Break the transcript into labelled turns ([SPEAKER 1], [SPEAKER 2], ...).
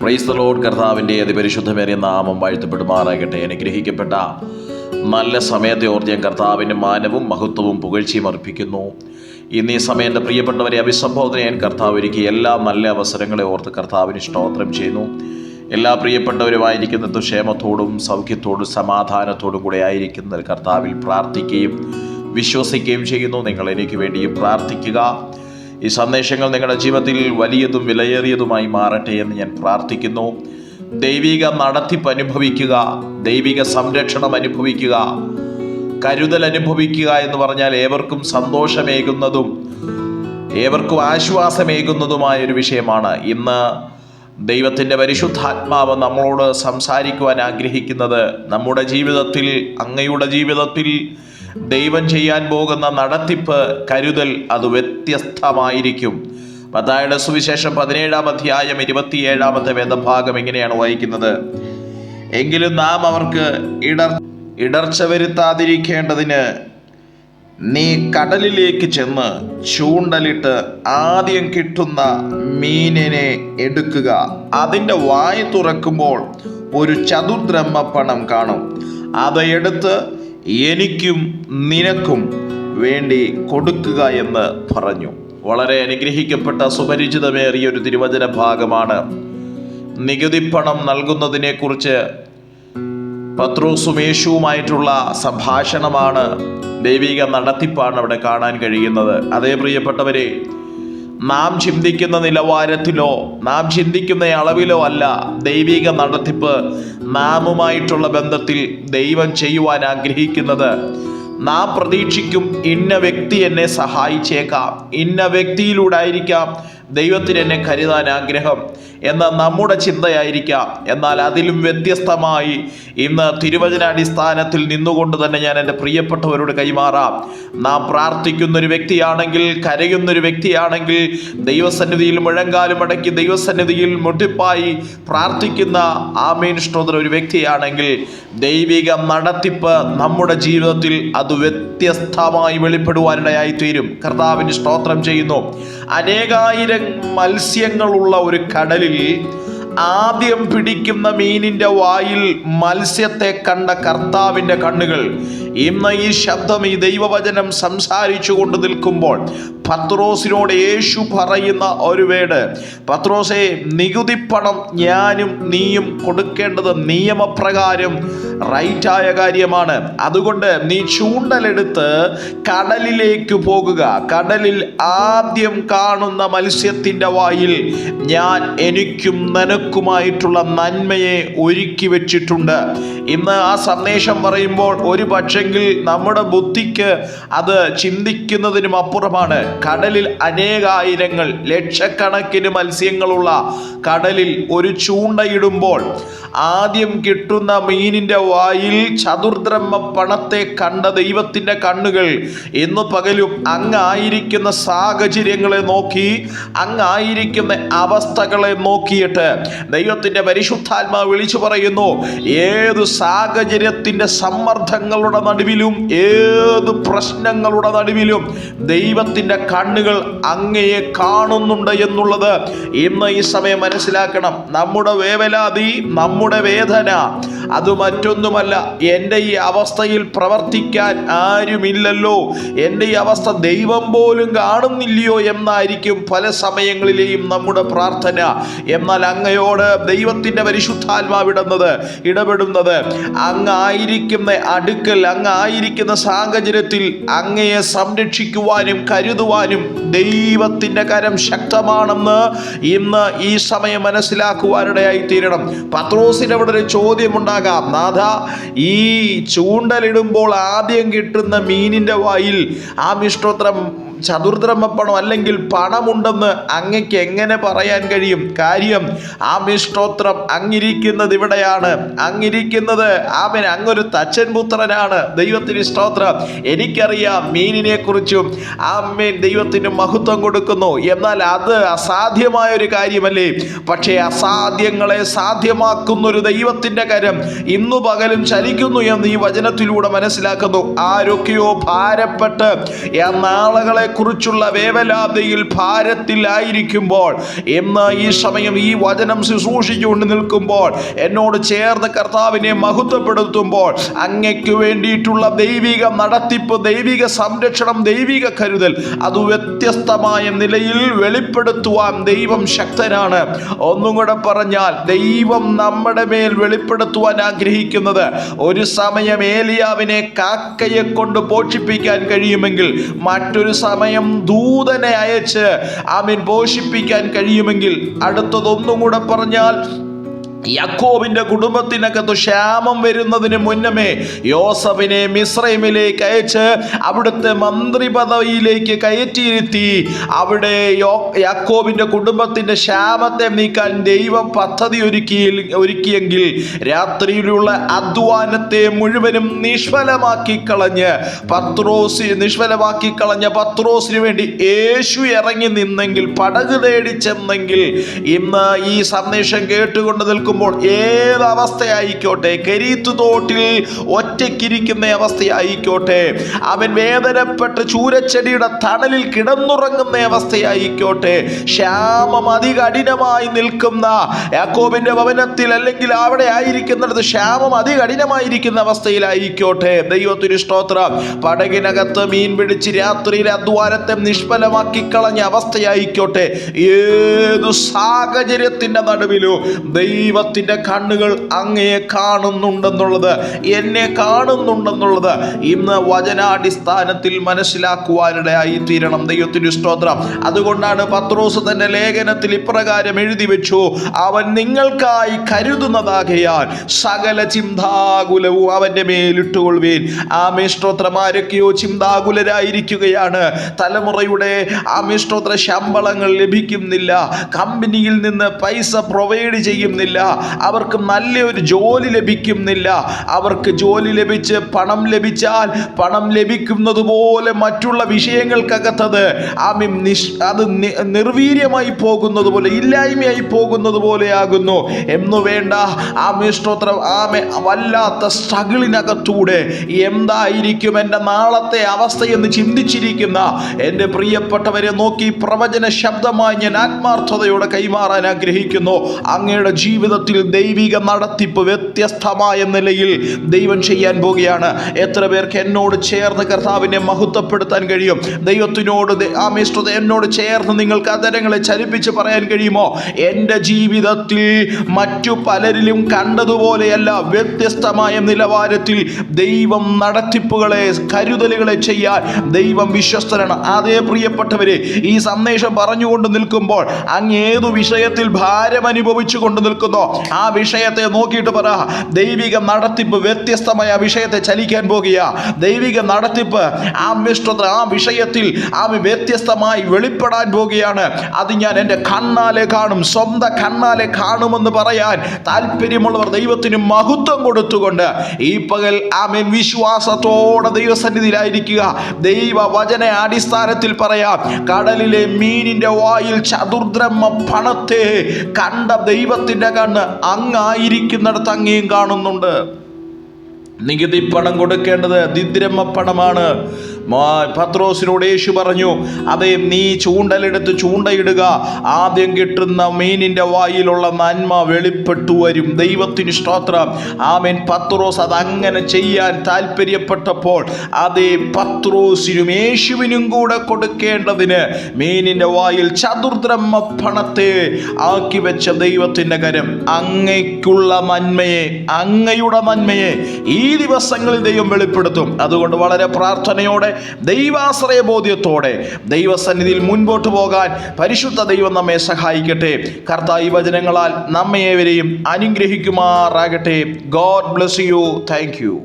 [SPEAKER 1] Praise the load കർത്താവിന്റെ അതിപരിശുദ്ധമേറിയ നാമം വാഴ്ത്തപ്പെടുമാറാകട്ടെ. അനുഗ്രഹിക്കപ്പെട്ട നല്ല സമയത്തെ ഓർത്ത് ഞാൻ കർത്താവിന്റെ മാനവും മഹത്വവും പുകഴ്ചയും അർപ്പിക്കുന്നു. ഇന്ന് ഈ സമയം എന്റെ പ്രിയപ്പെട്ടവരെ അഭിസംബോധന ചെയ്യാൻ കർത്താവ് ഒരുക്കിയ എല്ലാ നല്ല അവസരങ്ങളെ ഓർത്ത് കർത്താവിന് സ്തോത്രം ചെയ്യുന്നു. എല്ലാ പ്രിയപ്പെട്ടവരുമായിരിക്കുന്നത് ക്ഷേമത്തോടും സൗഖ്യത്തോടും സമാധാനത്തോടും കൂടെ ആയിരിക്കുന്ന കർത്താവിൽ പ്രാർത്ഥിക്കുകയും വിശ്വസിക്കുകയും ചെയ്യുന്നു. നിങ്ങൾ എനിക്ക് വേണ്ടിയും പ്രാർത്ഥിക്കുക. ഈ സന്ദേശങ്ങൾ നിങ്ങളുടെ ജീവിതത്തിൽ വലിയതും വിലയേറിയതുമായി മാറട്ടെ എന്ന് ഞാൻ പ്രാർത്ഥിക്കുന്നു. ദൈവിക നടത്തിപ്പ് അനുഭവിക്കുക ദൈവിക സംരക്ഷണം അനുഭവിക്കുക കരുതൽ അനുഭവിക്കുക എന്ന് പറഞ്ഞാൽ ഏവർക്കും സന്തോഷമേകുന്നതും ഏവർക്കും ആശ്വാസമേകുന്നതുമായ ഒരു വിഷയമാണ്. ഇന്ന് ദൈവത്തിന്റെ പരിശുദ്ധാത്മാവ് നമ്മളോട് സംസാരിക്കുവാൻ ആഗ്രഹിക്കുന്നത് നമ്മുടെ ജീവിതത്തിൽ അങ്ങയുടെ ജീവിതത്തിൽ ദൈവം ചെയ്യാൻ പോകുന്ന നടത്തിപ്പ് കരുതൽ അത് വ്യത്യസ്തമായിരിക്കും. മത്തായുടെ സുവിശേഷം പതിനേഴാം അധ്യായം ഇരുപത്തിയേഴാമത്തെ വേദഭാഗം എങ്ങനെയാണ് വായിക്കുന്നത്. എങ്കിലും നാം അവർക്ക് ഇടർ ഇടർച്ച വരുത്താതിരിക്കേണ്ടതിന് നീ കടലിലേക്ക് ചെന്ന് ചൂണ്ടലിട്ട് ആദ്യം കിട്ടുന്ന മീനിനെ എടുക്കുക. അതിന്റെ വായി തുറക്കുമ്പോൾ ഒരു ചതുർദ്രഹ്മ പണം കാണും. അത് എടുത്ത് എനിക്കും നിനക്കും വേണ്ടി കൊടുക്കുക എന്ന് പറഞ്ഞു. വളരെ അനുഗ്രഹിക്കപ്പെട്ട സുപരിചിതമേറിയ ഒരു തിരുവചന ഭാഗമാണ്. നികുതിപ്പണം നൽകുന്നതിനെക്കുറിച്ച് പത്രോസും യേശുവുമായിട്ടുള്ള സംഭാഷണമാണ് ദൈവിക നടത്തിപ്പാണ് അവിടെ കാണാൻ കഴിയുന്നത്. അതേ പ്രിയപ്പെട്ടവരെ നാം ചിന്തിക്കുന്ന നിലവാരത്തിലോ നാം ചിന്തിക്കുന്ന അളവിലോ അല്ല ദൈവിക നടത്തിപ്പ്. നാമുമായിട്ടുള്ള ബന്ധത്തിൽ ദൈവം ചെയ്യുവാൻ ആഗ്രഹിക്കുന്നത്. നാം പ്രതീക്ഷിക്കും ഇന്ന വ്യക്തി എന്നെ സഹായിച്ചേക്കാം. ഇന്ന വ്യക്തിയിലൂടെ ആയിരിക്കാം ദൈവത്തിന് എന്നെ കരുതാൻ ആഗ്രഹം. എന്ന നമ്മുടെ ചിന്തയായിരിക്കാം. എന്നാൽ അതിലും വ്യത്യസ്തമായി ഇന്ന് തിരുവചനാടിസ്ഥാനത്തിൽ നിന്നുകൊണ്ട് തന്നെ ഞാൻ എന്റെ പ്രിയപ്പെട്ടവരോട് കൈമാറാം. നാം പ്രാർത്ഥിക്കുന്നൊരു വ്യക്തിയാണെങ്കിൽ കരയുന്നൊരു വ്യക്തിയാണെങ്കിൽ ദൈവസന്നിധിയിൽ മുഴങ്കാലും അടക്കി ദൈവസന്നിധിയിൽ മുട്ടിപ്പായി പ്രാർത്ഥിക്കുന്ന ആമീൻ സ്തോത്ര ഒരു വ്യക്തിയാണെങ്കിൽ ദൈവിക നടത്തിപ്പ് നമ്മുടെ ജീവിതത്തിൽ അത് വ്യത്യസ്തമായി വെളിപ്പെടുവാനിടയായി തീരും കർത്താവിന് സ്തോത്രം ചെയ്യുന്നു. അനേകായിരം മത്സ്യങ്ങളുള്ള ഒരു കടലിൽ 对于。ആദ്യം പിടിക്കുന്ന മീനിന്റെ വായിൽ മത്സ്യത്തെ കണ്ട കർത്താവിന്റെ കണ്ണുകൾ. ഇന്ന് ഈ ശബ്ദം ഈ ദൈവവചനം സംസാരിച്ചു കൊണ്ട് നിൽക്കുമ്പോൾ പത്രോസിനോട് യേശു പറയുന്ന ഒരു വേട്. പത്രോസെ നികുതി പണം ഞാനും നീയും കൊടുക്കേണ്ടത് നിയമപ്രകാരം റൈറ്റായ കാര്യമാണ്. അതുകൊണ്ട് നീ ചൂണ്ടലെടുത്ത് കടലിലേക്ക് പോകുക. കടലിൽ ആദ്യം കാണുന്ന മത്സ്യത്തിന്റെ വായിൽ ഞാൻ എനിക്കും നിനക്കുമായിട്ടുള്ള നന്മയെ ഒരുക്കി വെച്ചിട്ടുണ്ട്. ഇന്ന് ആ സന്ദേശം പറയുമ്പോൾ ഒരു പക്ഷെങ്കിൽ നമ്മുടെ ബുദ്ധിക്ക് അത് ചിന്തിക്കുന്നതിനും അപ്പുറമാണ്. കടലിൽ അനേകായിരങ്ങൾ ലക്ഷക്കണക്കിന് മത്സ്യങ്ങളുള്ള കടലിൽ ഒരു ചൂണ്ടയിടുമ്പോൾ ആദ്യം കിട്ടുന്ന മീനിന്റെ വായിൽ ചതുർദ്രഹ്മ പണത്തെ കണ്ട ദൈവത്തിന്റെ കണ്ണുകൾ ഇന്ന് പകലും അങ്ങായിരിക്കുന്ന സാഹചര്യങ്ങളെ നോക്കി അങ്ങായിരിക്കുന്ന അവസ്ഥകളെ നോക്കിയിട്ട് ദൈവത്തിന്റെ പരിശുദ്ധാത്മാവ് വിളിച്ചു പറയുന്നു ഏത് സാഹചര്യത്തിന്റെ സമ്മർദ്ദങ്ങളുടെ നടുവിലും ഏത് പ്രശ്നങ്ങളുടെ നടുവിലും ദൈവത്തിന്റെ കണ്ണുകൾ അങ്ങയെ കാണുന്നുണ്ട് എന്നുള്ളത് ഇന്ന് ഈ സമയം മനസ്സിലാക്കണം. നമ്മുടെ വേവലാതി നമ്മുടെ വേദന അത് മറ്റൊന്നുമല്ല എന്റെ ഈ അവസ്ഥയിൽ പ്രവർത്തിക്കാൻ ആരുമില്ലല്ലോ. എന്റെ ഈ അവസ്ഥ ദൈവം പോലും കാണുന്നില്ലയോ എന്നായിരിക്കും പല സമയങ്ങളിലെയും നമ്മുടെ പ്രാർത്ഥന. എന്നാൽ അങ്ങയോട് ദൈവത്തിന്റെ പരിശുദ്ധാത്മാവിടുന്നത് ഇടപെടുന്നത് അങ്ങായിരിക്കുന്ന അടുക്കൽ അങ്ങായിരിക്കുന്ന സാഹചര്യത്തിൽ അങ്ങയെ സംരക്ഷിക്കുവാനും കരുതുവാനും ദൈവത്തിന്റെ കരം ശക്തമാണെന്ന് ഇന്ന് ഈ സമയം മനസ്സിലാക്കുവാനിടയായി തീരണം പത്രോസിന് അവിടെ ഒരു ചോദ്യമുണ്ടാകാം നാഥ ഈ ചൂണ്ടലിടുമ്പോൾ ആദ്യം കിട്ടുന്ന മീനിന്റെ വായിൽ ആ മിഷ്ടോത്രം ചതുർദ്രമപ്പണം അല്ലെങ്കിൽ പണമുണ്ടെന്ന് അങ്ങയ്ക്ക് എങ്ങനെ പറയാൻ കഴിയും? കാര്യം ആമിഷ്ടോത്രം മിഷ്ടോത്രം അങ്ങിരിക്കുന്നത് ഇവിടെയാണ്. അങ്ങിരിക്കുന്നത് ആമൻ അങ്ങൊരു തച്ചൻ പുത്രനാണ്. ദൈവത്തിന് സ്തോത്രം. എനിക്കറിയാം മീനിനെ കുറിച്ചും ആമേൻ ദൈവത്തിന് മഹത്വം കൊടുക്കുന്നു. എന്നാൽ അത് അസാധ്യമായ ഒരു കാര്യമല്ലേ? പക്ഷേ അസാധ്യങ്ങളെ സാധ്യമാക്കുന്ന ഒരു ദൈവത്തിന്റെ കരം ഇന്നു പകലും ചലിക്കുന്നു എന്ന് ഈ വചനത്തിലൂടെ മനസ്സിലാക്കുന്നു. ആരൊക്കെയോ ഭാരപ്പെട്ട് നാളുകളെ കുറിച്ചുള്ള വേവലാതയിൽ ഭാരത്തിലായിരിക്കുമ്പോൾ ഇന്ന് ഈ സമയം ഈ വചനം ശുശ്രൂഷിച്ചുകൊണ്ട് നിൽക്കുമ്പോൾ എന്നോട് ചേർന്ന് കർത്താവിനെ മഹത്വപ്പെടുത്തുമ്പോൾ അങ്ങയ്ക്ക് വേണ്ടിയിട്ടുള്ള ദൈവിക നടത്തിപ്പ് ദൈവിക സംരക്ഷണം ദൈവിക കരുതൽ അത് വ്യത്യസ്തമായ നിലയിൽ വെളിപ്പെടുത്തുവാൻ ദൈവം ശക്തനാണ്. ഒന്നും കൂടെ പറഞ്ഞാൽ ദൈവം നമ്മുടെ മേൽ വെളിപ്പെടുത്തുവാൻ ആഗ്രഹിക്കുന്നത് ഒരു സമയം ഏലിയാവിനെ കാക്കയെ കൊണ്ട് പോഷിപ്പിക്കാൻ കഴിയുമെങ്കിൽ മറ്റൊരു സമയം ദൂതനെ അയച്ച് ആമീൻ പോഷിപ്പിക്കാൻ കഴിയുമെങ്കിൽ അടുത്തതൊന്നും കൂടെ പറഞ്ഞാൽ യാക്കോബിന്റെ കുടുംബത്തിനകത്ത് ക്ഷാമം വരുന്നതിന് മുന്നമേ യോസഫിനെ മിശ്രൈമിലേക്ക് അയച്ച് അവിടുത്തെ മന്ത്രി പദവിയിലേക്ക് കയറ്റിയിരുത്തി. അവിടെ യാക്കോബിന്റെ കുടുംബത്തിന്റെ ക്ഷാമത്തെ നീക്കാൻ ദൈവം പദ്ധതി ഒരുക്കി ഒരുക്കിയെങ്കിൽ രാത്രിയിലുള്ള അധ്വാനത്തെ മുഴുവനും നിഷ്ഫലമാക്കി കളഞ്ഞ് പത്രോസ് നിഷ്ഫലമാക്കി കളഞ്ഞ പത്രോസിന് വേണ്ടി യേശു ഇറങ്ങി നിന്നെങ്കിൽ പടക് തേടി ചെന്നെങ്കിൽ ഇന്ന് ഈ സന്ദേശം കേട്ടുകൊണ്ട് നിൽക്കുമ്പോൾ അവസ്ഥയായിക്കോട്ടെ കരീത്തു തോട്ടിൽ ഒറ്റയ്ക്കിരിക്കുന്ന അവസ്ഥയായിക്കോട്ടെ? അവൻ വേദനപ്പെട്ട് ചൂരച്ചെടിയുടെ തണലിൽ കിടന്നുറങ്ങുന്ന അവസ്ഥയായിക്കോട്ടെ? ക്ഷാമം അതികഠിനമായി നിൽക്കുന്ന യാക്കോബിന്റെ ഭവനത്തിൽ അല്ലെങ്കിൽ അവിടെ ആയിരിക്കുന്നിടത്ത് ക്ഷാമം അതികഠിനമായിരിക്കുന്ന അവസ്ഥയിലായിക്കോട്ടെ? ദൈവത്തിന് സ്തോത്രം. പടകിനകത്ത് മീൻ പിടിച്ച് രാത്രിയിലെ അധ്വാനത്തെ നിഷ്ഫലമാക്കി കളഞ്ഞ അവസ്ഥയായിക്കോട്ടെ? ഏതു സാഹചര്യത്തിന്റെ നടുവിലോ ദൈവത്തിന്റെ കണ്ണുകൾ അങ്ങയെ കാണുന്നുണ്ടെന്നുള്ളത് എന്നെ കാണുന്നുണ്ടെന്നുള്ളത് ഇന്ന് വചനാടിസ്ഥാനത്തിൽ മനസ്സിലാക്കുവാനിടയായി തീരണം. ദൈവത്തിന്റെ സ്തോത്രം. അതുകൊണ്ടാണ് പത്രോസ് തന്റെ ലേഖനത്തിൽ ഇപ്രകാരം എഴുതി വെച്ചു. അവൻ നിങ്ങൾക്കായി കരുതുന്നതാകയാൽ സകല ചിന്താകുലവും അവന്റെ മേലിട്ടുകൊള്ളുവേൻ. ആമേ സ്തോത്രം. ആരൊക്കെയോ ചിന്താകുലരായിരിക്കുകയാണ്. തലമുറയുടെ ആമേ ശമ്പളങ്ങൾ ലഭിക്കുന്നില്ല. കമ്പനിയിൽ നിന്ന് പൈസ പ്രൊവൈഡ് ചെയ്യുന്നില്ല. അവർക്ക് നല്ലൊരു ജോലി ലഭിക്കുന്നില്ല. അവർക്ക് ജോലി ലഭിച്ച് പണം ലഭിച്ചാൽ പണം ലഭിക്കുന്നത് പോലെ മറ്റുള്ള വിഷയങ്ങൾക്കകത്തത് ആമി നിഷ് അത് നിർവീര്യമായി പോകുന്നത് പോലെ ഇല്ലായ്മയായി പോകുന്നത് പോലെയാകുന്നു. എന്നു വേണ്ട ആമേ സ്തോത്രം ആമെ വല്ലാത്ത സ്ട്രഗിളിനകത്തൂടെ എന്തായിരിക്കും എന്റെ നാളത്തെ അവസ്ഥയെന്ന് ചിന്തിച്ചിരിക്കുന്ന എന്റെ പ്രിയപ്പെട്ടവരെ നോക്കി പ്രവചന ശബ്ദമായി ഞാൻ ആത്മാർത്ഥതയോടെ കൈമാറാൻ ആഗ്രഹിക്കുന്നു. അങ്ങയുടെ ജീവിതത്തിൽ ദൈവിക നടത്തിപ്പ് വ്യത്യസ്തമായ നിലയിൽ ദൈവം ചെയ്യാൻ പോവുകയാണ് എത്ര പേർക്ക് എന്നോട് ചേർന്ന് കർത്താവിനെ മഹത്വപ്പെടുത്താൻ കഴിയും? ദൈവത്തിനോട് ആ മിശ്രത എന്നോട് ചേർന്ന് നിങ്ങൾക്ക് അതരങ്ങളെ ചലിപ്പിച്ച് പറയാൻ കഴിയുമോ? എന്റെ ജീവിതത്തിൽ മറ്റു പലരിലും കണ്ടതുപോലെയല്ല വ്യത്യസ്തമായ നിലവാരത്തിൽ ദൈവം നടത്തിപ്പുകളെ കരുതലുകളെ ചെയ്യാൻ ദൈവം വിശ്വസ്തനാണ്. അതേ പ്രിയപ്പെട്ടവരെ ഈ സന്ദേശം പറഞ്ഞുകൊണ്ട് നിൽക്കുമ്പോൾ അങ്ങ് ഏതു വിഷയത്തിൽ ഭാരം അനുഭവിച്ചു കൊണ്ട് നിൽക്കുന്നോ ആ വിഷയത്തെ നോക്കിയിട്ട് പറ. ദൈവിക നടത്തിപ്പ് വ്യത്യസ്തമായ ആ വിഷയത്തെ ചലിക്കാൻ പോകുക. ദൈവിക നടത്തിപ്പ് ആ മിഷ്ടത ആ വിഷയത്തിൽ ആ വ്യത്യസ്തമായി വെളിപ്പെടാൻ പോകുകയാണ്. അത് ഞാൻ എന്റെ കണ്ണാലെ കാണും സ്വന്തം കണ്ണാലെ കാണുമെന്ന് പറയാൻ താല്പര്യമുള്ളവർ ദൈവത്തിന് മഹത്വം കൊടുത്തുകൊണ്ട് ഈ പകൽ ആമേൻ വിശ്വാസത്തോടെ ദൈവസന്നിധിയിലായിരിക്കുക. ദൈവ വചന അടിസ്ഥാനത്തിൽ പറയാം കടലിലെ മീനിന്റെ വായിൽ ചതുർദ്രമ പണത്തെ കണ്ട ദൈവത്തിന്റെ കണ്ണ് അങ്ങായിരിക്കുന്നിടത്ത് അങ്ങേയും കാണുന്നുണ്ട്. നികുതി പണം കൊടുക്കേണ്ടത് ദിദ്രമ പണമാണ്. പത്രോസിനോട് യേശു പറഞ്ഞു അതേ നീ ചൂണ്ടലെടുത്ത് ചൂണ്ടയിടുക. ആദ്യം കിട്ടുന്ന മീനിന്റെ വായിലുള്ള നന്മ വെളിപ്പെട്ടു വരും. ദൈവത്തിന് സ്തോത്രം. ആമേൻ. പത്രോസ് അത് അങ്ങനെ ചെയ്യാൻ താല്പര്യപ്പെട്ടപ്പോൾ അതേ പത്രോസിനും യേശുവിനും കൂടെ കൊടുക്കേണ്ടതിന് മീനിന്റെ വായിൽ ചതുർദ്രമ പണത്തെ ആക്കി വെച്ച ദൈവത്തിന്റെ കരം. അങ്ങയ്ക്കുള്ള നന്മയെ അങ്ങയുടെ നന്മയെ ഈ ദിവസങ്ങളിൽ ദൈവം വെളിപ്പെടുത്തും. അതുകൊണ്ട് വളരെ പ്രാർത്ഥനയോടെ ദൈവാശ്രയ ബോധ്യത്തോടെ ദൈവസന്നിധിയിൽ മുൻപോട്ട് പോകാൻ പരിശുദ്ധ ദൈവം നമ്മെ സഹായിക്കട്ടെ. കർത്താവ് ഈ വചനങ്ങളാൽ നമ്മയേവരെയും അനുഗ്രഹിക്കുമാറാകട്ടെ. God bless you. Thank you.